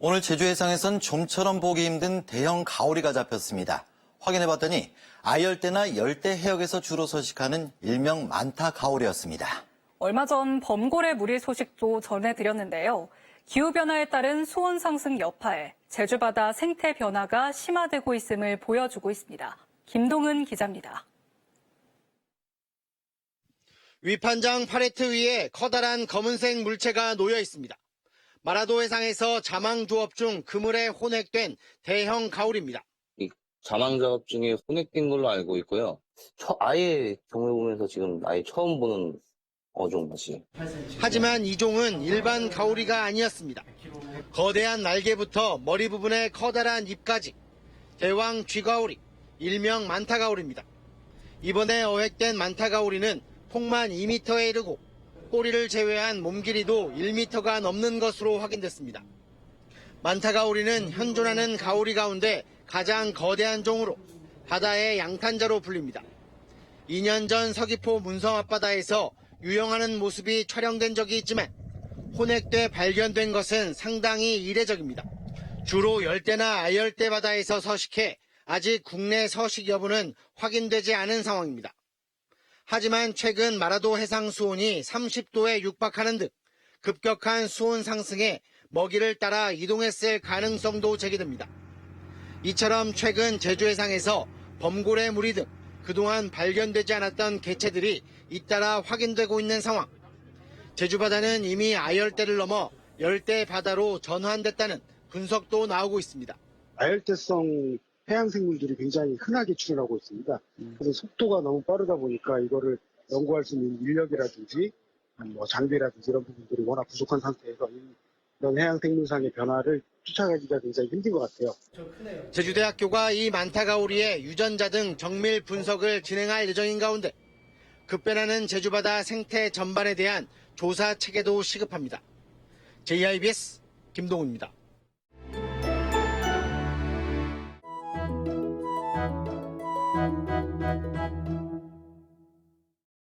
오늘 제주 해상에선 좀처럼 보기 힘든 대형 가오리가 잡혔습니다. 확인해봤더니 아열대나 열대 해역에서 주로 서식하는 일명 만타 가오리였습니다. 얼마 전 범고래 무리 소식도 전해드렸는데요. 기후변화에 따른 수온 상승 여파에 제주바다 생태 변화가 심화되고 있음을 보여주고 있습니다. 김동은 기자입니다. 위판장 파레트 위에 커다란 검은색 물체가 놓여 있습니다. 마라도 해상에서 자망 조업 중 그물에 혼액된 대형 가오리입니다. 자망 작업 중에 혼액된 걸로 알고 있고요. 처- 아예 경을 보면서 지금 아예 처음 보는 어종 맛이. 하지만 이 종은 일반 가오리가 아니었습니다. 거대한 날개부터 머리 부분의 커다란 입까지 대왕 쥐가오리, 일명 만타가오리입니다. 이번에 어획된 만타가오리는 폭만 2m에 이르고 꼬리를 제외한 몸 길이도 1m가 넘는 것으로 확인됐습니다. 만타가오리는 현존하는 가오리 가운데 가장 거대한 종으로 바다의 양탄자로 불립니다. 2년 전 서귀포 문성 앞바다에서 유영하는 모습이 촬영된 적이 있지만 혼액돼 발견된 것은 상당히 이례적입니다. 주로 열대나 아열대 바다에서 서식해 아직 국내 서식 여부는 확인되지 않은 상황입니다. 하지만 최근 마라도 해상 수온이 30도에 육박하는 등 급격한 수온 상승에 먹이를 따라 이동했을 가능성도 제기됩니다. 이처럼 최근 제주 해상에서 범고래 무리 등 그동안 발견되지 않았던 개체들이 잇따라 확인되고 있는 상황. 제주 바다는 이미 아열대를 넘어 열대 바다로 전환됐다는 분석도 나오고 있습니다. 아열대성 해양 생물들이 굉장히 흔하게 출현하고 있습니다. 그래서 속도가 너무 빠르다 보니까 이거를 연구할 수 있는 인력이라든지 뭐 장비라든지 이런 부분들이 워낙 부족한 상태에서 이- 이런 해양 생물상의 변화를 쫓아가기가 굉장히 힘든 것 같아요. 제주대학교가 이 만타가오리의 유전자 등 정밀 분석을 진행할 예정인 가운데 급변하는 제주바다 생태 전반에 대한 조사 체계도 시급합니다. JIBS 김동우입니다.